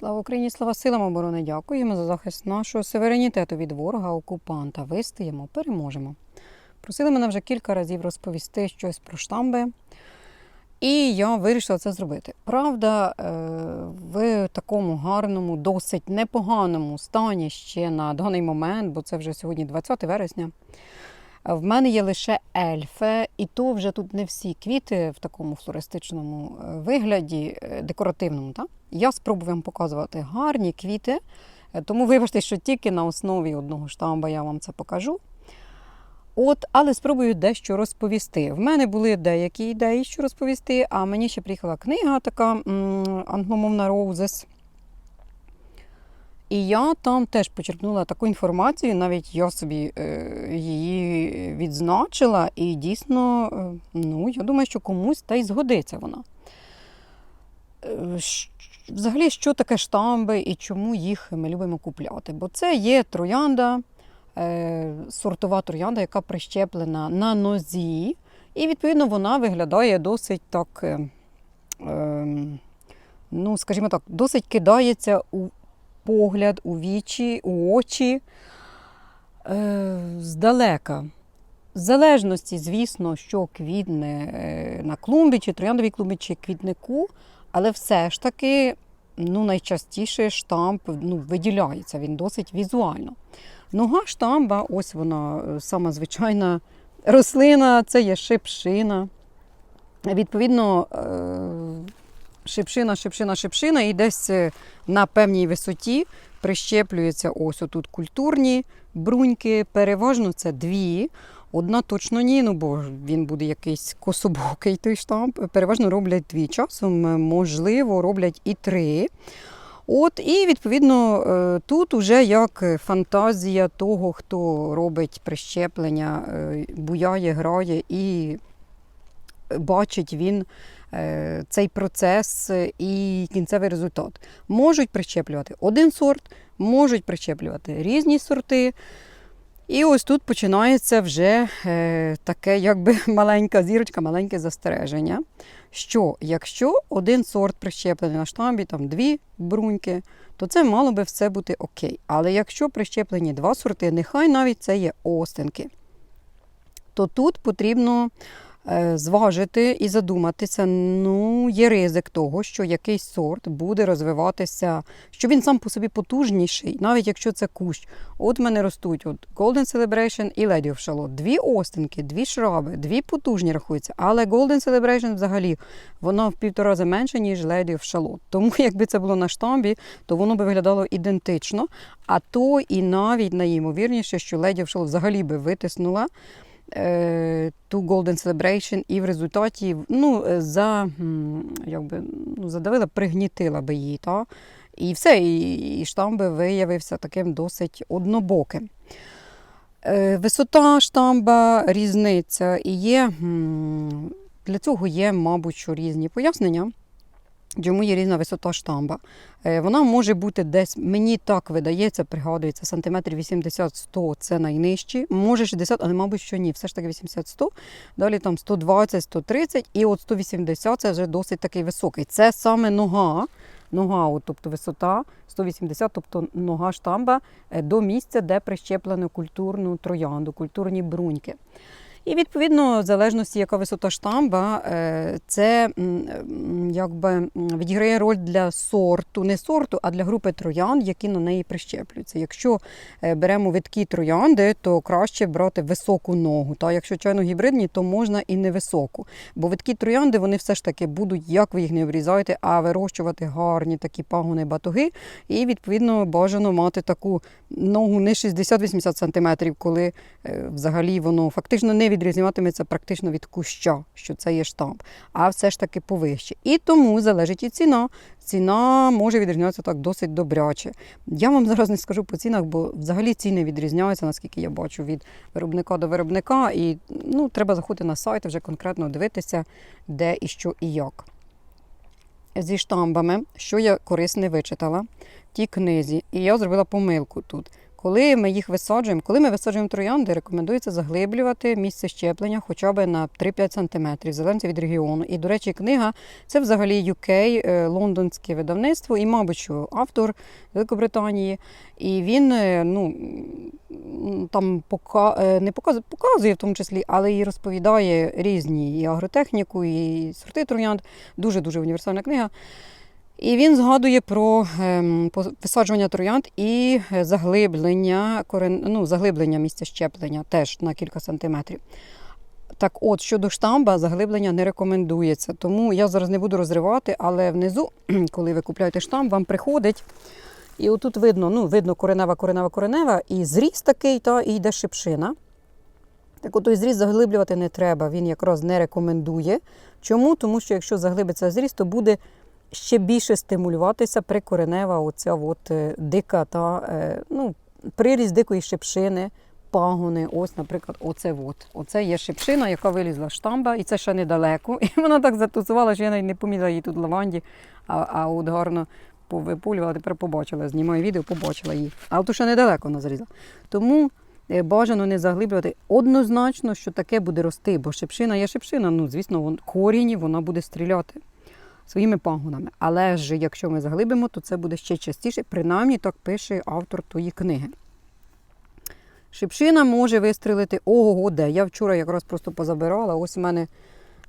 Слава Україні, слава силам оборони! Дякуємо за захист нашого суверенітету від ворога, окупанта. Вистоїмо, переможемо. Просили мене вже кілька разів розповісти щось про штамби, і я вирішила це зробити. Правда, е, в такому гарному, досить непоганому стані ще на даний момент, бо це вже сьогодні 20 вересня. В мене є лише ельфи, і то вже тут не всі квіти в такому флористичному е, вигляді, е, декоративному. Так? Я спробую вам показувати гарні квіти, е, тому вибачте, що тільки на основі одного штамба я вам це покажу. От, але спробую дещо розповісти. В мене були деякі ідеї, що розповісти, а мені ще приїхала книга така англомовна Roses. І я там теж почерпнула таку інформацію, навіть я собі е, її відзначила, і дійсно, е, ну, я думаю, що комусь та й згодиться вона. Е, Взагалі, що таке штамби і чому їх ми любимо купляти? Бо це є троянда, сортова троянда, яка прищеплена на нозі, і відповідно вона виглядає досить так, е, е, ну, скажімо так, досить кидається у погляд, у вічі, у очі е, здалека. В залежності, звісно, що квітне е, на клумбі, чи трояндовій клумбі, чи квітнику, але все ж таки ну, найчастіше штамп ну, виділяється, він досить візуально. Нога штамба, ось вона е, сама звичайна рослина, це є шипшина. Відповідно, е, шипшина, шипшина, шипшина, і десь е, на певній висоті прищеплюються ось отут культурні бруньки. Переважно це дві. Одна точно ні, ну бо він буде якийсь кособокий той штамп. Переважно роблять дві. Часом, е, можливо, роблять і три. От, і відповідно е, тут уже як фантазія того, хто робить прищеплення, буяє, грає і бачить він цей процес і кінцевий результат. Можуть прищеплювати один сорт, можуть прищеплювати різні сорти. І ось тут починається вже е, таке, якби маленька зірочка, маленьке застереження. Що якщо один сорт прищеплений на штамбі, там дві бруньки, то це мало би все бути окей. Але якщо прищеплені два сорти, нехай навіть це є остинки, то тут потрібно е, зважити і задуматися. Ну, є ризик того, що якийсь сорт буде розвиватися, що він сам по собі потужніший, навіть якщо це кущ. От в мене ростуть от Golden Celebration і Lady of Shalott. Дві остинки, дві шраби, дві потужні рахуються. Але Golden Celebration взагалі вона в півтора рази менше, ніж Lady of Shalott. Тому якби це було на штамбі, то воно би виглядало ідентично. А то і навіть найімовірніше, що Lady of Shalott взагалі би витиснула е, ту Golden Celebration, і в результаті ну, е, за, якби, ну, задавила, пригнітила би її. Та? І все, і, і штамп би виявився таким досить однобоким. Е, Висота штамба, різниця і є. Для цього є, мабуть, що різні пояснення. Чому є різна висота штамба? Е, Вона може бути десь, мені так видається, пригадується, сантиметрів 80-100 це найнижчі. Може 60, але, мабуть, що ні. Все ж таки 80-100. Далі там 120-130 і от 180 це вже досить такий високий. Це саме нога. Нога, от, тобто висота 180, тобто нога штамба е, до місця, де прищеплено культурну троянду, культурні бруньки. І відповідно, в залежності, яка висота штамба, е, це якби відіграє роль для сорту, не сорту, а для групи троянд, які на неї прищеплюються. Якщо е, беремо видкі троянди, то краще брати високу ногу. Та якщо чайно гібридні, то можна і невисоку. Бо видкі троянди вони все ж таки будуть, як ви їх не обрізаєте, а вирощувати гарні такі пагони батоги. І відповідно бажано мати таку ногу не 60-80 см, коли е, взагалі воно фактично не відрізнюватиметься практично від куща, що це є штамп, а все ж таки повище. І тому залежить і ціна. Ціна може відрізнятися так досить добряче. Я вам зараз не скажу по цінах, бо взагалі ціни відрізняються, наскільки я бачу, від виробника до виробника. І ну, треба заходити на сайт, вже конкретно дивитися, де і що і як. Зі штамбами, що я корисне вичитала в тій книзі, і я зробила помилку тут. Коли ми їх висаджуємо, коли ми висаджуємо троянди, рекомендується заглиблювати місце щеплення хоча б на 3-5 см, залежно від регіону. І, до речі, книга це взагалі UK, е, лондонське видавництво, і, мабуть, автор Великобританії. І він е, ну, там пока, е, не показує, показує в тому числі, але і розповідає різні і агротехніку, і сорти троянд. Дуже-дуже універсальна книга. І він згадує про ем, висаджування троянд і е, заглиблення, корен, ну, заглиблення місця щеплення теж на кілька сантиметрів. Так от, щодо штамба, заглиблення не рекомендується. Тому я зараз не буду розривати, але внизу, коли ви купляєте штамб, вам приходить. І отут видно, ну, видно коренева, коренева, коренева, і зріз такий, та, і йде шипшина. Так от той зріз заглиблювати не треба, він якраз не рекомендує. Чому? Тому що якщо заглибиться зріз, то буде ще більше стимулюватися прикоренева оця от е, дика та е, ну, приріст дикої шипшини, пагони. Ось, наприклад, оце от. Оце є шипшина, яка вилізла з штамба, і це ще недалеко. І вона так затусувала, що я навіть не помітила її тут лаванді, а, а от гарно повипулювала, тепер побачила. Знімаю відео, побачила її. А от ще недалеко вона зрізала. Тому е, бажано не заглиблювати. Однозначно, що таке буде рости, бо шипшина є шипшина, ну, звісно, вон, корінь вона буде стріляти своїми пагонами. Але ж якщо ми заглибимо, то це буде ще частіше. Принаймні так пише автор тої книги. Шипшина може вистрілити ого де. Я вчора якраз просто позабирала. Ось у мене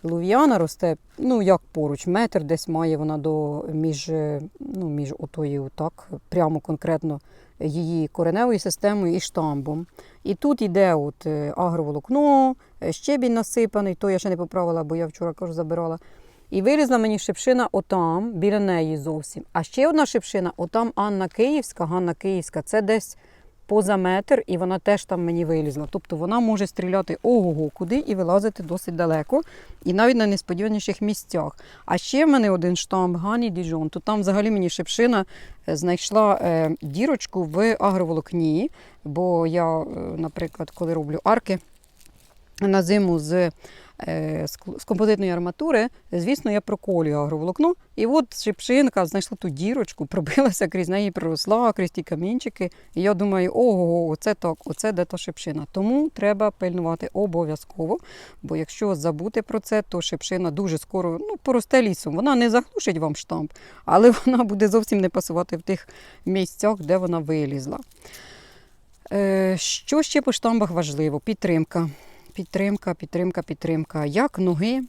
лув'яна росте, ну як поруч, метр десь має вона до між, е, ну, між отою, так, прямо конкретно її кореневою системою і штамбом. І тут йде от е, агроволокно, е, щебінь насипаний, то я ще не поправила, бо я вчора кажу, забирала. І вирізла мені шипшина отам, біля неї зовсім. А ще одна шипшина, отам Анна Київська, Ганна Київська, це десь поза метр, і вона теж там мені вилізла. Тобто вона може стріляти ого-го куди і вилазити досить далеко, і навіть на несподіваніших місцях. А ще в мене один штамп Гані Діжон, то там взагалі мені шипшина е, знайшла е, дірочку в агроволокні, бо я, е, наприклад, коли роблю арки на зиму з з композитної арматури, звісно, я проколюю агроволокно. І от шипшинка знайшла ту дірочку, пробилася крізь неї, проросла, крізь ті камінчики. І я думаю, ого, оце так, оце де та шипшина. Тому треба пильнувати обов'язково. Бо якщо забути про це, то шипшина дуже скоро ну, поросте лісом. Вона не заглушить вам штамп, але вона буде зовсім не пасувати в тих місцях, де вона вилізла. Е, що ще по штамбах важливо? Підтримка. Підтримка, підтримка, підтримка. Як ноги.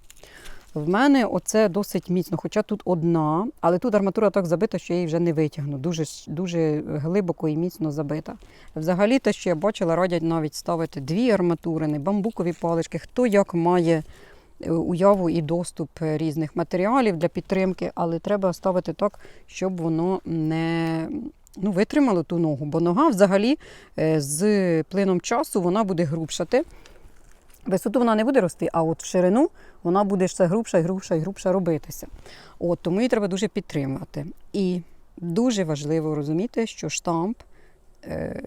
В мене оце досить міцно, хоча тут одна, але тут арматура так забита, що я її вже не витягну. Дуже, дуже глибоко і міцно забита. Взагалі, те, що я бачила, радять навіть ставити дві арматурини, бамбукові палички, хто як має е, уяву і доступ е, різних матеріалів для підтримки, але треба ставити так, щоб воно не ну, витримало ту ногу. Бо нога взагалі е, з плином часу вона буде грубшати. Висоту вона не буде рости, а от в ширину вона буде все грубша і грубша і грубша робитися. От, тому її треба дуже підтримувати. І дуже важливо розуміти, що штамп е,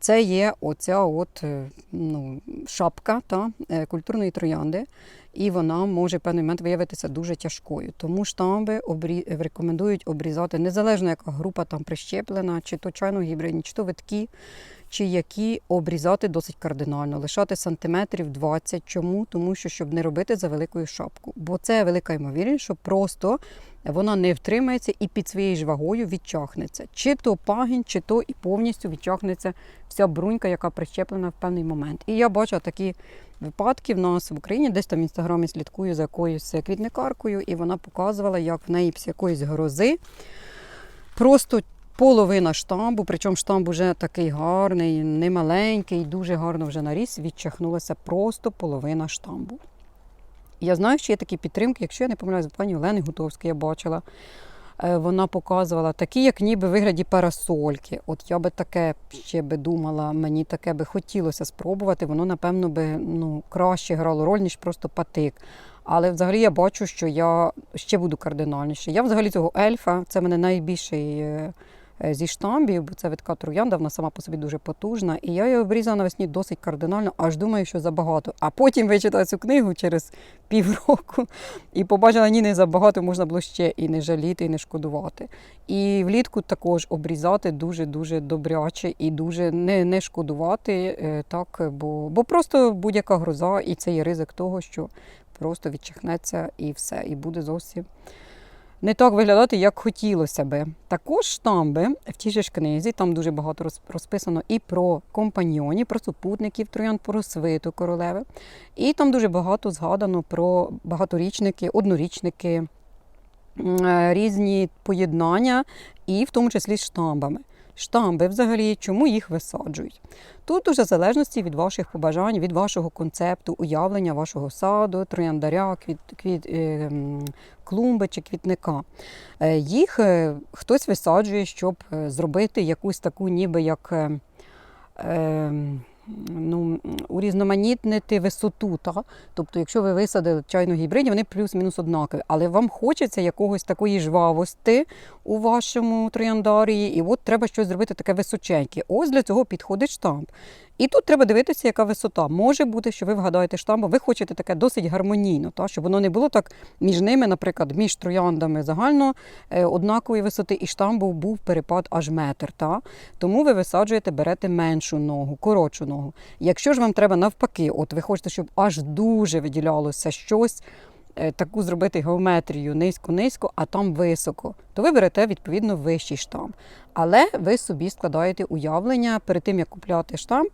це є оця от, е, ну, шапка та, е, культурної троянди, і вона може в певний момент виявитися дуже тяжкою. Тому штамби обрі... рекомендують обрізати незалежно, яка група там прищеплена, чи то чайно гібридні, чи то виткі, чи які обрізати досить кардинально, лишати сантиметрів 20. Чому? Тому що щоб не робити за великою шапку. Бо це велика ймовірність, що просто вона не втримається і під своєю ж вагою відчахнеться. Чи то пагінь, чи то і повністю відчахнеться вся брунька, яка прищеплена в певний момент. І я бачу такі випадки в нас в Україні, десь там в інстаграмі слідкую за якоюсь квітникаркою, і вона показувала, як в неї після якоїсь грози просто половина штамбу, причому штамб уже такий гарний, немаленький, дуже гарно вже наріс, відчахнулася просто половина штамбу. Я знаю, що є такі підтримки, якщо я не помиляюсь, пані Олени Гутовської я бачила. Е, Вона показувала такі, як ніби вигляді парасольки. От я би таке ще би думала, мені таке би хотілося спробувати. Воно, напевно, би ну, краще грало роль, ніж просто патик. Але взагалі я бачу, що я ще буду кардинальніше. Я взагалі цього ельфа, це мене найбільший е, зі штамбів, бо це витка троянда, вона сама по собі дуже потужна. І я її обрізала навесні досить кардинально, аж думаю, що забагато. А потім вичитала цю книгу через півроку і побачила, ні, не забагато, можна було ще і не жаліти, і не шкодувати. І влітку також обрізати дуже-дуже добряче і дуже не, не шкодувати, е, так, бо, бо просто будь-яка гроза, і це є ризик того, що просто відчихнеться і все, і буде зовсім не так виглядати, як хотілося би. Також штамби в тій же ж книзі, там дуже багато роз- розписано і про компаньйонів, про супутників троян, про свиту королеви. І там дуже багато згадано про багаторічники, однорічники, е, різні поєднання, і в тому числі штамбами. Штамби, взагалі, чому їх висаджують? Тут уже в залежності від ваших побажань, від вашого концепту, уявлення вашого саду, трояндаря, квіт, квіт, е, клумби чи квітника. Е, Їх е, хтось висаджує, щоб е, зробити якусь таку, ніби як. е, е, Ну, урізноманітнити висоту. Та? Тобто, якщо ви висадили чайну гібриді, вони плюс-мінус однакові. Але вам хочеться якогось такої жвавості у вашому трояндарії, і от треба щось зробити таке височеньке. Ось для цього підходить штамп. І тут треба дивитися, яка висота. Може бути, що ви вгадаєте штамп, ви хочете таке досить гармонійно, та? щоб воно не було так між ними, наприклад, між трояндами загально е, однакової висоти, і штамбу був перепад аж метр. Та? Тому ви висаджуєте, берете меншу ногу, коротшу ногу. Якщо ж вам треба навпаки, от ви хочете, щоб аж дуже виділялося щось, таку зробити геометрію низько-низько, а там високо, то ви берете відповідно вищий штамп. Але ви собі складаєте уявлення перед тим, як купляти штамп.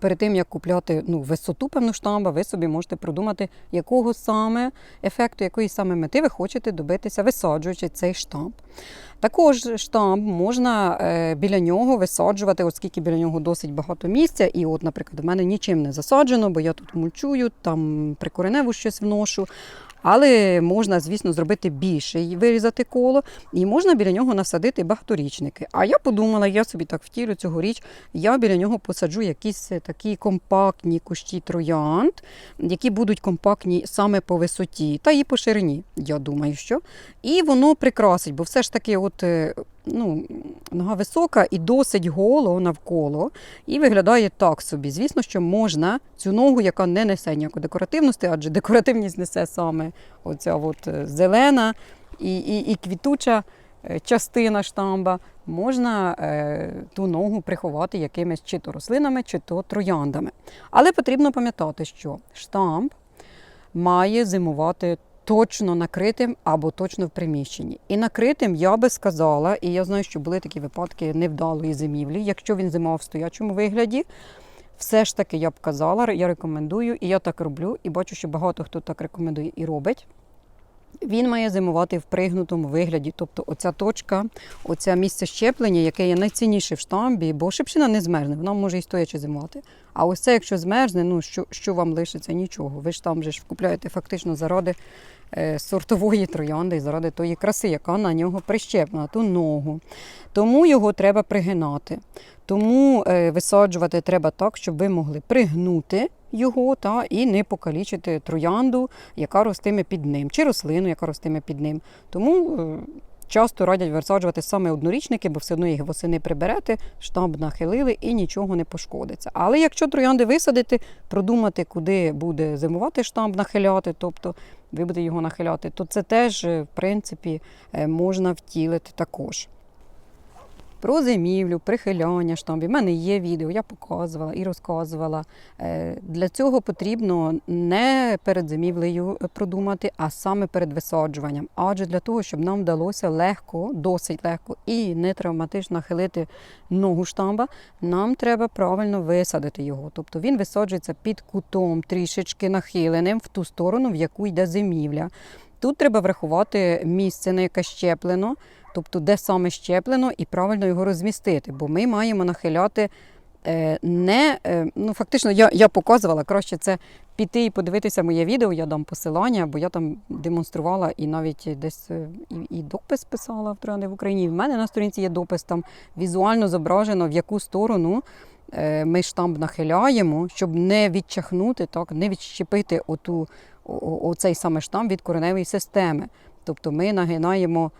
Перед тим, як купляти ну, висоту певну штамба, ви собі можете продумати, якого саме ефекту, якої саме мети ви хочете добитися, висаджуючи цей штамп. Також штамп можна е, біля нього висаджувати, оскільки біля нього досить багато місця. І, от, наприклад, в мене нічим не засаджено, бо я тут мульчую, там прикореневу щось вношу. Але можна, звісно, зробити більше і вирізати коло, і можна біля нього насадити багаторічники. А я подумала, я собі так втілю цьогоріч, я біля нього посаджу якісь е, такі компактні кущі троянд, які будуть компактні саме по висоті та і по ширині. Я думаю, що. І воно прикрасить, бо все ж таки, от. Е, Ну, нога висока і досить голо навколо, і виглядає так собі. Звісно, що можна цю ногу, яка не несе ніякої декоративності, адже декоративність несе саме оця от е, зелена і, і, і квітуча е, частина штамба, можна е, ту ногу приховати якимись чи то рослинами, чи то трояндами. Але потрібно пам'ятати, що штамп має зимувати точно накритим або точно в приміщенні. І накритим я би сказала, і я знаю, що були такі випадки невдалої зимівлі, якщо він зимував в стоячому вигляді. Все ж таки я б казала, я рекомендую, і я так роблю, і бачу, що багато хто так рекомендує і робить. Він має зимувати в пригнутому вигляді, тобто оця точка, оце місце щеплення, яке є найцінніше в штамбі, бо шипшина не змерзне, вона може і стоячи зимувати. А ось це, якщо змерзне, ну що, що вам лишиться? Нічого. Ви ж там же ж купляєте фактично заради сортової троянди і заради тої краси, яка на нього прищеплена, ту ногу. Тому його треба пригинати. Тому е, висаджувати треба так, щоб ви могли пригнути його та, і не покалічити троянду, яка ростиме під ним, чи рослину, яка ростиме під ним. Тому е, часто радять висаджувати саме однорічники, бо все одно їх восени приберете, штамб нахилили і нічого не пошкодиться. Але якщо троянди висадити, продумати, куди буде зимувати штамб нахиляти, тобто ви будете його нахиляти, то це теж, е, в принципі, е, можна втілити також. Про зимівлю, прихиляння штамбів. У мене є відео, я показувала і розказувала. Е, Для цього потрібно не перед зимівлею продумати, а саме перед висаджуванням. Адже для того, щоб нам вдалося легко, досить легко і не травматично нахилити ногу штамба, нам треба правильно висадити його. Тобто він висаджується під кутом, трішечки нахиленим в ту сторону, в яку йде зимівля. Тут треба врахувати місце, на яке щеплено, тобто де саме щеплено, і правильно його розмістити, бо ми маємо нахиляти е, не е, ну фактично, я, я показувала краще це піти і подивитися моє відео. Я дам посилання, бо я там демонструвала і навіть десь е, і, і допис писала в «Троянди в Україні. В мене на сторінці є допис там візуально зображено, в яку сторону. Ми штамп нахиляємо, щоб не відчахнути, так, не відщепити оту, о- о- оцей саме штамп від кореневої системи. Тобто ми нагинаємо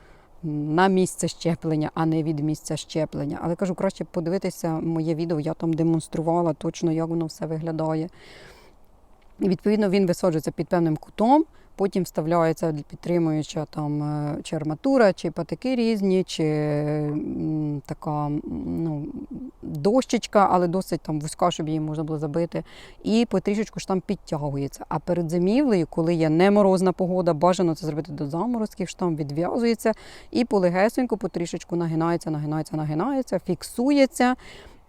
на місце щеплення, а не від місця щеплення. Але кажу, краще подивитися моє відео, я там демонструвала точно, як воно все виглядає. І відповідно він висаджується під певним кутом, потім вставляється підтримуюча там е, чи арматура, чи патики різні, чи така ну, дощечка, але досить там вузька, щоб її можна було забити. І потрішечку ж там підтягується. А перед зимівлею, коли є неморозна погода, бажано це зробити до заморозків, штам відв'язується і полегесенько потрішечку нагинається, нагинається, нагинається, фіксується.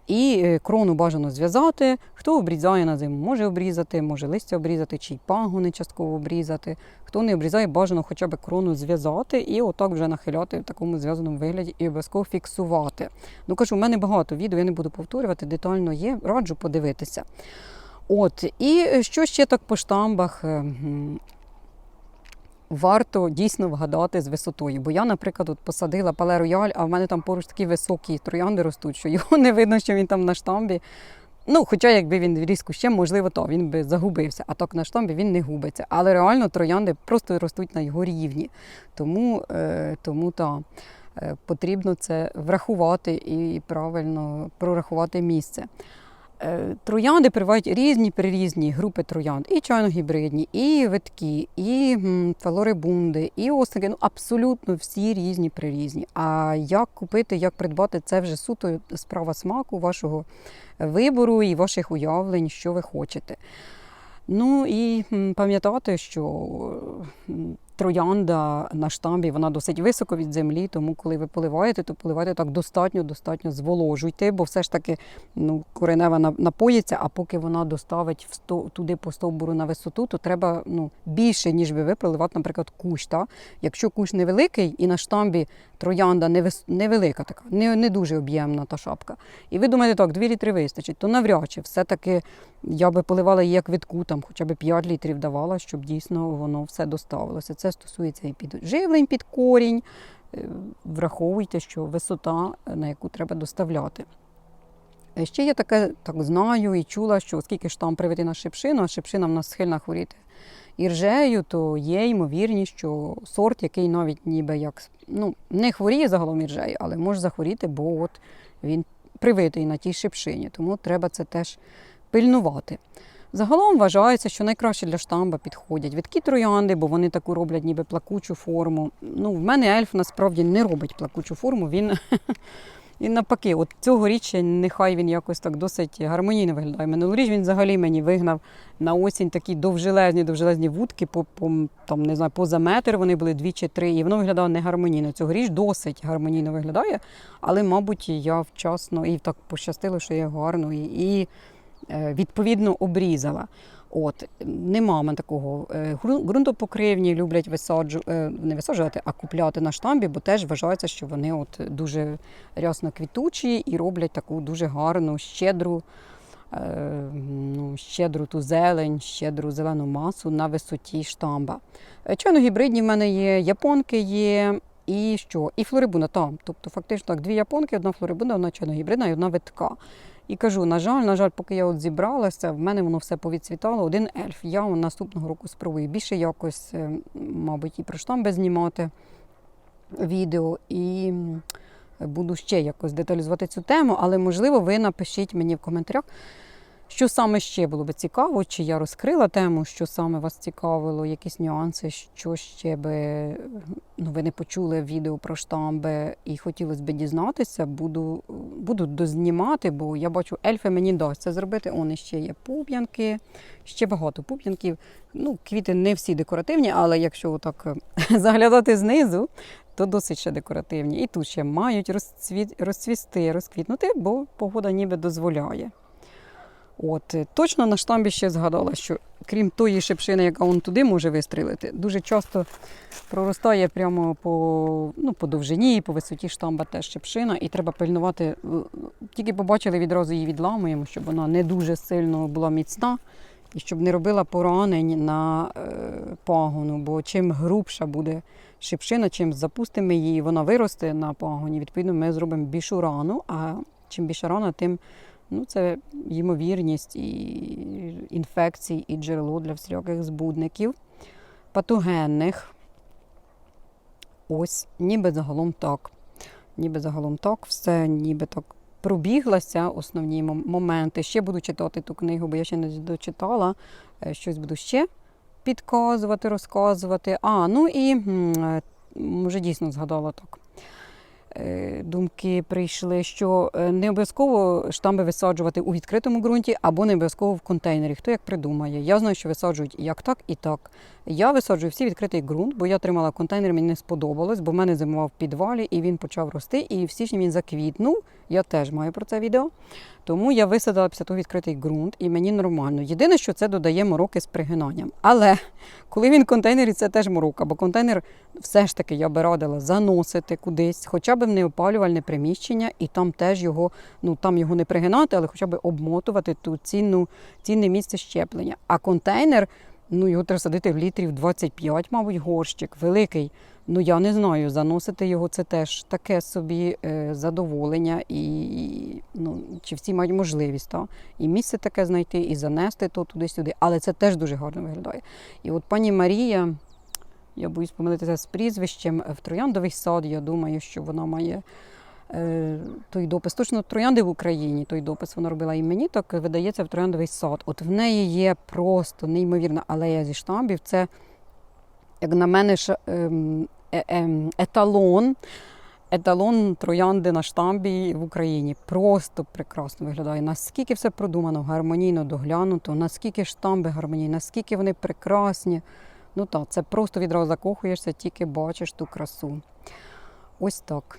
І е, крону бажано зв'язати. Хто обрізає на зиму, може обрізати, може листя обрізати, чи й пагони частково обрізати. Хто не обрізає, бажано хоча б крону зв'язати і отак вже нахиляти в такому зв'язаному вигляді і обов'язково фіксувати. Ну кажу, у мене багато відео, я не буду повторювати, детально є, раджу подивитися. От, і е, що ще так по штамбах? Варто дійсно вгадати з висотою. Бо я, наприклад, от посадила пале рояль, а в мене там поруч такі високі троянди ростуть, що його не видно, що він там на штамбі. Ну, хоча, якби він різ кущем, можливо, то він би загубився. А так на штамбі він не губиться. Але реально троянди просто ростуть на його рівні. Тому, е, тому та, е, потрібно це врахувати і правильно прорахувати місце. Е, Троянди привають різні прирізні групи троянд, і чайно-гібридні, і виткі, і фалорибунди, і осники. Ну, абсолютно всі різні прирізні. А як купити, як придбати, це вже суто справа смаку, вашого вибору і ваших уявлень, що ви хочете. Ну і пам'ятати, що троянда на штамбі вона досить високо від землі, тому коли ви поливаєте, то поливайте так достатньо, достатньо зволожуйте, бо все ж таки ну, коренева напоїться, а поки вона доставить в сто, туди по стовбуру на висоту, то треба ну, більше, ніж би ви проливати, наприклад, кущ. Та? Якщо кущ невеликий і на штамбі троянда невелика така, не, не дуже об'ємна та шапка. І ви думаєте, так, 2 літри вистачить, то навряд чи все-таки я би поливала її як відку, там хоча б 5 літрів давала, щоб дійсно воно все доставилося. Це стосується і підживлень під корінь. Е, Враховуйте, що висота, на яку треба доставляти. Е, Ще я таке так знаю і чула, що оскільки ж там на шипшину, а шипшина в нас схильна хворіти іржею, то є ймовірність, що сорт, який навіть ніби як ну, не хворіє загалом іржею, але може захворіти, бо от він привитий на тій шипшині. Тому треба це теж пильнувати. Загалом вважається, що найкраще для штамба підходять відкі троянди, бо вони таку роблять ніби плакучу форму. Ну, в мене ельф насправді не робить плакучу форму. Він, він навпаки, от цьогоріч нехай він якось так досить гармонійно виглядає. Минулоріч він взагалі мені вигнав на осінь такі довжелезні, довжелезні вудки, по, по, там, не знаю, поза метр вони були дві чи три, і воно виглядало не гармонійно. Цьогоріч досить гармонійно виглядає, але, мабуть, я вчасно і так пощастило, що я гарно і, і відповідно обрізала. От нема в такого Е, гру- ґрунтопокривні люблять висаджу, е, не висаджувати, а купляти на штамбі, бо теж вважається, що вони от дуже рясно квітучі і роблять таку дуже гарну, щедру, е, ну, щедру ту зелень, щедру зелену масу на висоті штамба. Е, Чайно-гібридні в мене є, японки є. І що? І флорибуна там. Тобто, фактично так, дві японки, одна флорибуна, одна чайно-гібридна і одна витка. І кажу, на жаль, на жаль, поки я от зібралася, в мене воно все повідцвітало. Один ельф. Я наступного року спробую більше якось, е, мабуть, і про штамби знімати відео, і буду ще якось деталізувати цю тему. Але можливо, ви напишіть мені в коментарях, що саме ще було би цікаво, чи я розкрила тему, що саме вас цікавило, якісь нюанси, що ще би ну, ви не почули відео про штамби і хотілося б дізнатися, буду, буду дознімати, бо я бачу, ельфи мені дасть це зробити. Он ще є пуп'янки, ще багато пуп'янків. Ну, квіти не всі декоративні, але якщо так заглядати знизу, то досить ще декоративні. І тут ще мають розцвіт, розцвісти, розквітнути, бо погода ніби дозволяє. От, е, точно на штамбі ще згадала, що крім тої шипшини, яка он туди може вистрілити, дуже часто проростає прямо по, ну, по довжині по висоті штамба теж шипшина, і треба пильнувати. Е, Тільки побачили, відразу її відламуємо, щоб вона не дуже сильно була міцна і щоб не робила поранень на е, пагону. Бо чим грубша буде шипшина, чим запустимо її, вона виросте на пагоні. Відповідно, ми зробимо більшу рану, а чим більша рана, тим ну, це ймовірність і інфекцій, і джерело для всіляких збудників, патогенних. Ось, ніби загалом так. Ніби загалом так, все ніби так пробіглася основні моменти. Ще буду читати ту книгу, бо я ще не дочитала. Е, Щось буду ще підказувати, розказувати. А, ну і е, вже дійсно згадала так. Е, Думки прийшли, що е, не обов'язково штамби висаджувати у відкритому ґрунті або не обов'язково в контейнері. Хто як придумає. Я знаю, що висаджують як так і так. Я висаджую всі відкритий ґрунт, бо я тримала контейнер, мені не сподобалось, бо в мене зимував в підвалі і він почав рости. І в січні він заквітнув. Я теж маю про це відео. Тому я висадила після того відкритий ґрунт, і мені нормально. Єдине, що це додає мороки з пригинанням. Але коли він в контейнері, це теж морока, бо контейнер все ж таки я би радила заносити кудись, хоча б в неопалювальне приміщення, і там теж його, ну там його не пригинати, але хоча б обмотувати ту цінну, цінне місце щеплення. А контейнер, ну його треба садити в літрів 25, мабуть, горщик, великий. Ну я не знаю, заносити його це теж таке собі е, задоволення, і, ну, чи всі мають можливість, та? і місце таке знайти, і занести то туди-сюди. Але це теж дуже гарно виглядає. І от пані Марія, я боюсь помилитися з прізвищем, в трояндовий сад, я думаю, що вона має той допис. Точно троянди в Україні, той допис вона робила і мені так видається в трояндовий сад. От в неї є просто неймовірна алея зі штамбів. Це, як на мене, ем, е- ем, еталон. Еталон троянди на штамбі в Україні просто прекрасно виглядає. Наскільки все продумано, гармонійно доглянуто, наскільки штамби гармонійні, наскільки вони прекрасні. Ну так, це просто відразу закохуєшся, тільки бачиш ту красу. Ось так.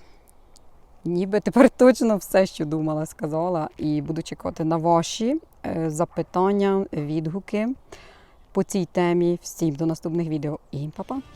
Ніби тепер точно все, що думала, сказала, і буду чекати на ваші е, запитання, відгуки по цій темі. Всім до наступних відео і па-па!